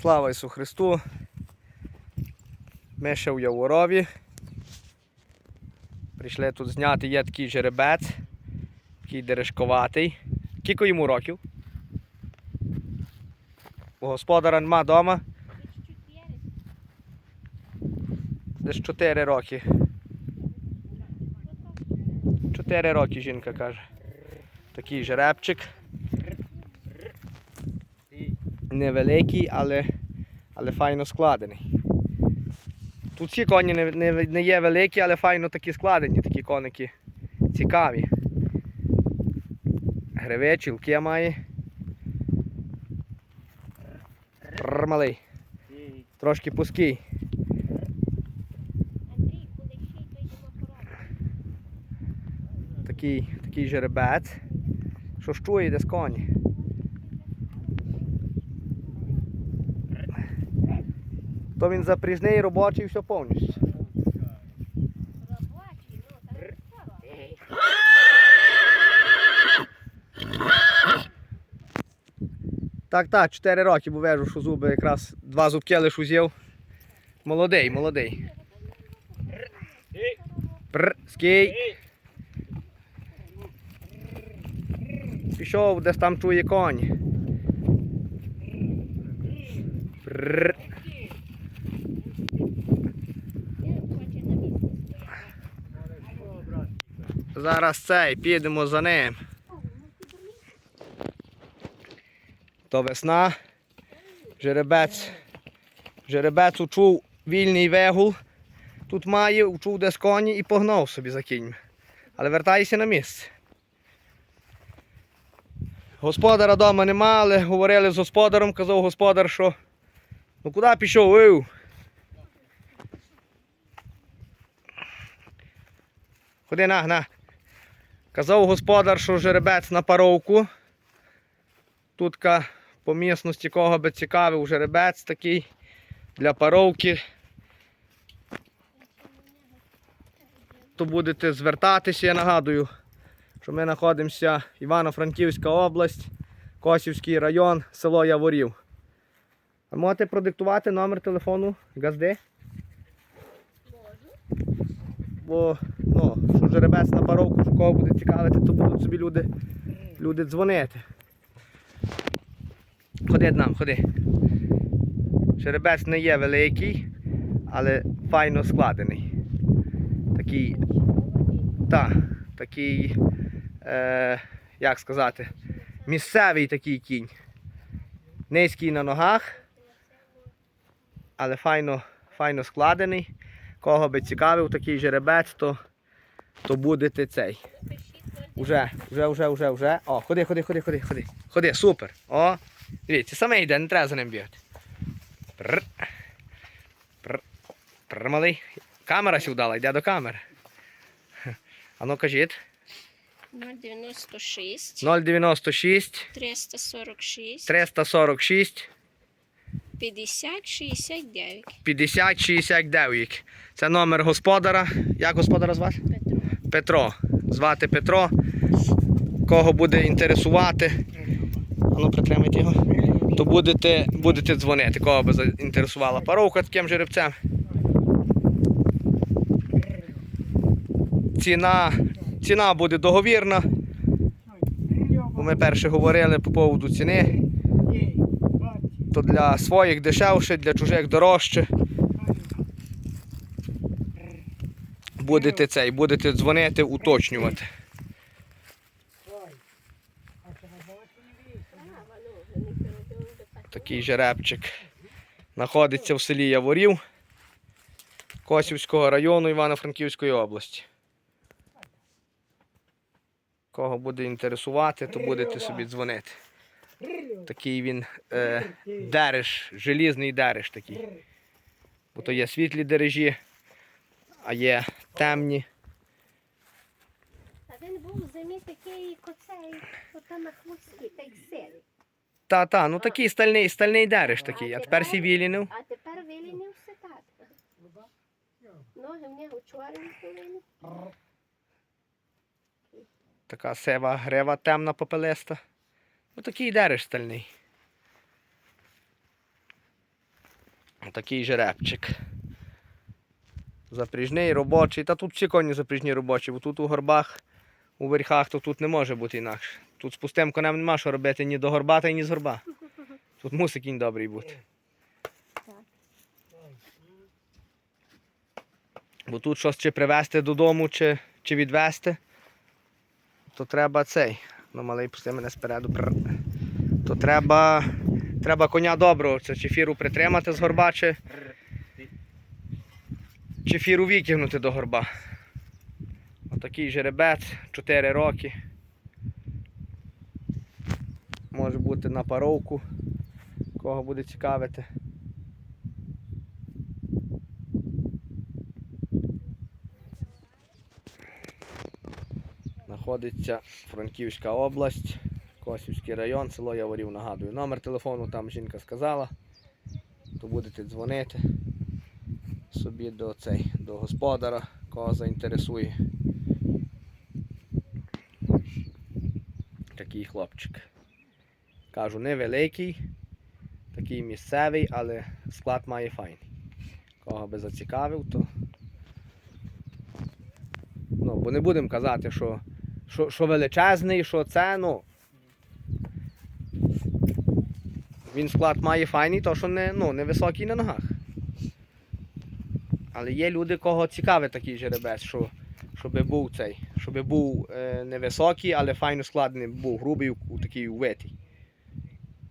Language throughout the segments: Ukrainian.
Слава Ісу Христу. Ми ще в Яворові. Прийшли тут зняти, є такий жеребець, такий дерешковатий. Кілько йому років? У господаря нема вдома. Десь 4 роки. 4 роки жінка каже. Такий жеребчик. Невеликий, але, але файно складений. Тут всі коні не, не, не є великі, але файно такі складені, такі коники цікаві. Гриве, чілки має. Прррр, малий. Трошки пуский. Андрій, коли ще й то йдемо порати. Такий, такий жеребець. Що ж чує десь коні. То він запріжний, робочий, все повністю. Так, так, 4 роки, бо вижу, що зуби якраз два зубки лиш узяв. Молодий, молодий. Прр, скій. Пішов, десь там чує коні. Прр. Він хоче на місці стояти. Зараз цей, підемо за ним. То весна. Жеребець. Жеребець учув вільний вигул. Тут має, учув десь коні і погнав собі за кіньми. Але вертайся на місце. Господара вдома нема, але говорили з господаром, казав господар, що ну куди пішов? Ив? Ходи на, на. Казав господар, що жеребець на паровку. Тутка по місності кого би цікавив жеребець такий для паровки. То будете звертатися, я нагадую, що ми знаходимося Івано-Франківська область, Косівський район, село Яворів. А можете продиктувати номер телефону газди? Бо ну, що жеребець на паровку, що кого буде цікавити, то будуть собі люди, люди дзвонити. Ходи нам, ходи. Жеребець не є великий, але файно складений. Такий, та, такий, е, як сказати, місцевий такий кінь. Низький на ногах, але файно, файно складений. Кого би цікавив такий жеребець, то, то будете цей. Пишіть, Уже, вже, вже, вже, вже. О, ходи, ходи, ходи, ходи, ходи. Ходи, супер. О. Дивіться, саме йде, не треба за ним бігати. Прр. Прр. Прр, малий. Камера сюди дала, йде до камери. А ну кажіть. 096 096 346 346 50 69 50 69. Це номер господара. Як господара звати? Петро. Звати Петро. Кого буде інтересувати, ну притримайте його, то будете, будете дзвонити, кого би заінтересувала паровка таким жеребцем. Ціна, ціна буде договірна. Бо ми перше говорили по поводу ціни. То для своїх дешевше, для чужих дорожче. Будете цей, будете дзвонити, уточнювати. Такий жеребчик. Знаходиться в селі Яворів Косівського району Івано-Франківської області. Кого буде інтересувати, то будете собі дзвонити. Такий він е, дереш, желізний дереш такий. Бо то є світлі дережі, а є темні. А він був в зимі такий коцей, ота на хвості, та й сирий. Та, та, ну такий стальний, стальний дереш такий, а тепер сі вілінив. А тепер вилінився так. Ноги в нього чорні повинні. Така сива грива темна попелиста. Ну такий дереш стальний. Такий жеребчик. Запріжний, робочий. Та тут всі коні запріжні робочі, бо тут у горбах, у верхах, то тут не може бути інакше. Тут з пустим конем нема що робити ні до горбата, ні з горба. Тут мусить кінь добрий бути. Бо тут щось чи привезти додому, чи, чи відвезти, то треба цей. Ну, малий, пусти мене спереду. То треба, треба коня доброго, це чи фіру притримати з горба, чи, чи фіру витягнути до горба. Отакий жеребець, 4 роки. Може бути на паровку, кого буде цікавити. Знаходиться Франківська область, Косівський район, село Яворів, нагадую. Номер телефону там жінка сказала, то будете дзвонити собі до, цей, до господара, кого заінтересує. Такий хлопчик. Кажу, невеликий, такий місцевий, але склад має файний. Кого би зацікавив, то. Ну, бо не будемо казати, що, що, що величезний, що це, ну. Він склад має файний, то що не, ну, не високий на ногах. Але є люди, кого цікавить такий жеребець, що, щоб був цей, щоб був е, невисокий, але файно складний, був грубий, такий увитий.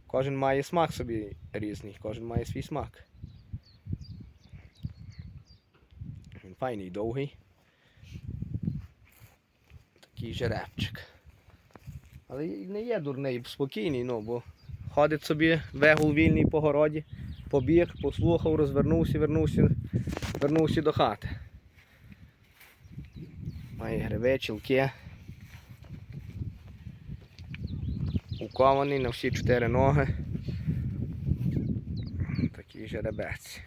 Кожен має смак собі різний, кожен має свій смак. Він файний, довгий. Такий жеребчик. Але не є дурний, спокійний, ну, бо ходить собі вегул вільний по городі, побіг, послухав, розвернувся, вернувся, вернувся до хати. Має гриве, чілки. Укований на всі чотири ноги. Такий жеребець.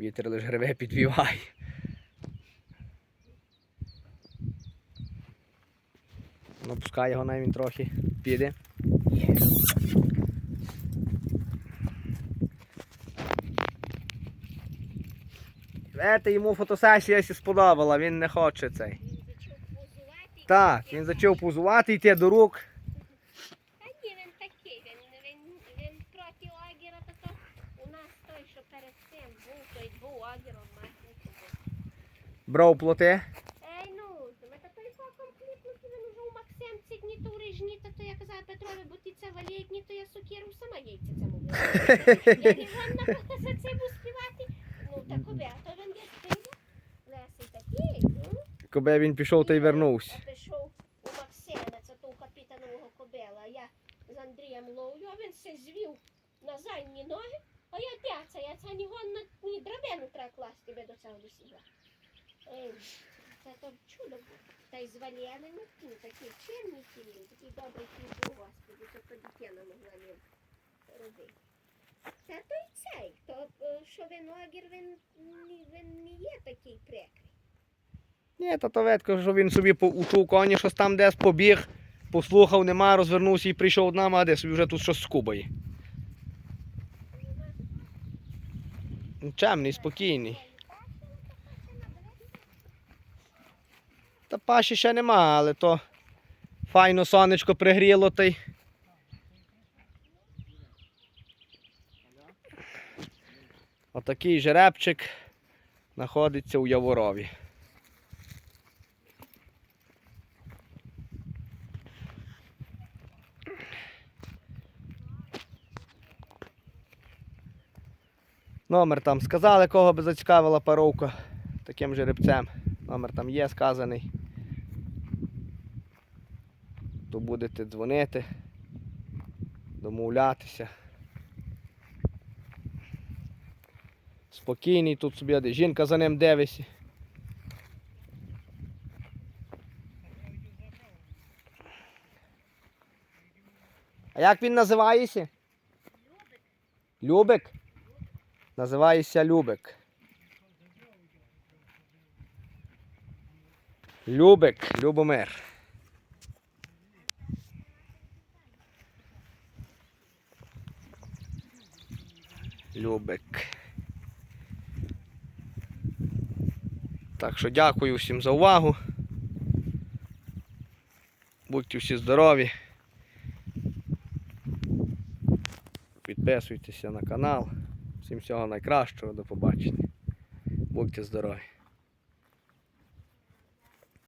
Вітер лиш гриве підвіває. Ну, пускай його навіть він трохи піде. Ете йому фотосесія сі сподобала, він не хоче цей. Так, він почав позувати, йти до рук. Та ні, він такий, він, він, він проти лагера, у нас той, що перед цим був, той був лагером, махнути був. Брав плоти. Ей, ну, ми та той факом кліпнути, він уже у Максимці дні то рижні, та то я казала Петрові, бо ти це валітні, то я сукіру сама яйця цьому Я не це був співати. Ну, так обе, а то він є співав. Лесий такий, Коби він пішов та й вернувся. Я пішов у Максима, це того капітанового кобила. Я з Андрієм ловлю, а він все звів на задні ноги, а я дяця, я це ні гонна, ні драбину треба класти би до цього до сіла. Це то чудо. Та й звалєний, ну, такі чимні кінь, такий добрий кінь господи, це то дитина могла ним робити. Та то й цей, то е, що він лагер, він, він не є такий прикрий. Ні, та то ветко, що він собі по- учув коні, щось там десь побіг, послухав, нема, розвернувся і прийшов однам, а де собі вже тут щось скубає. Чемний, спокійний. Та паші ще нема, але то файно сонечко пригріло та й. Отакий жеребчик знаходиться у Яворові. Номер там сказали, кого би зацікавила паровка таким жеребцем. Номер там є сказаний. То будете дзвонити, домовлятися. Спокійний тут собі, де жінка за ним дивиться. А як він називається? Любик. Любик? Називається Любик. Любик, Любомир. Любик. Так що дякую всім за увагу. Будьте всі здорові. Підписуйтеся на канал. Всім всього найкращого, до побачення. Будьте здорові.